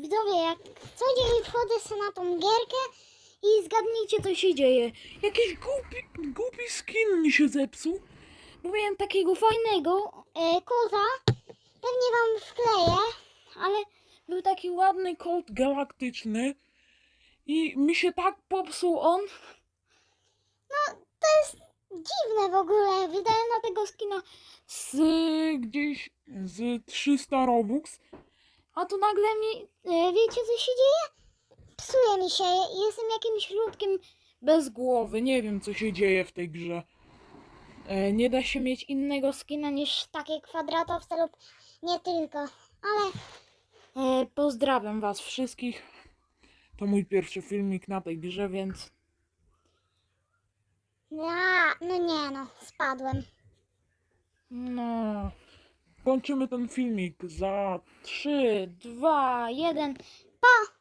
Widzowie, jak co dzień wchodzę sobie na tą gierkę i zgadnijcie co się dzieje. Jakiś głupi, głupi skin mi się zepsuł. Bo miałem takiego fajnego e, koza, pewnie wam wkleję, ale Był taki ładny kolt galaktyczny. I mi się tak popsuł on. no to jest dziwne w ogóle. Wydałem na tego skina z gdzieś z 300 Robux. A tu nagle mi, e, wiecie co się dzieje? Psuje mi się, jestem jakimś ludkiem. Bez głowy, nie wiem co się dzieje w tej grze. E, nie da się mieć Innego skina niż takie kwadratowce lub nie tylko, ale E, pozdrawiam was wszystkich. To mój pierwszy filmik na tej grze, więc ja, no nie no, spadłem. no. Kończymy ten filmik za 3, 2, 1, pa!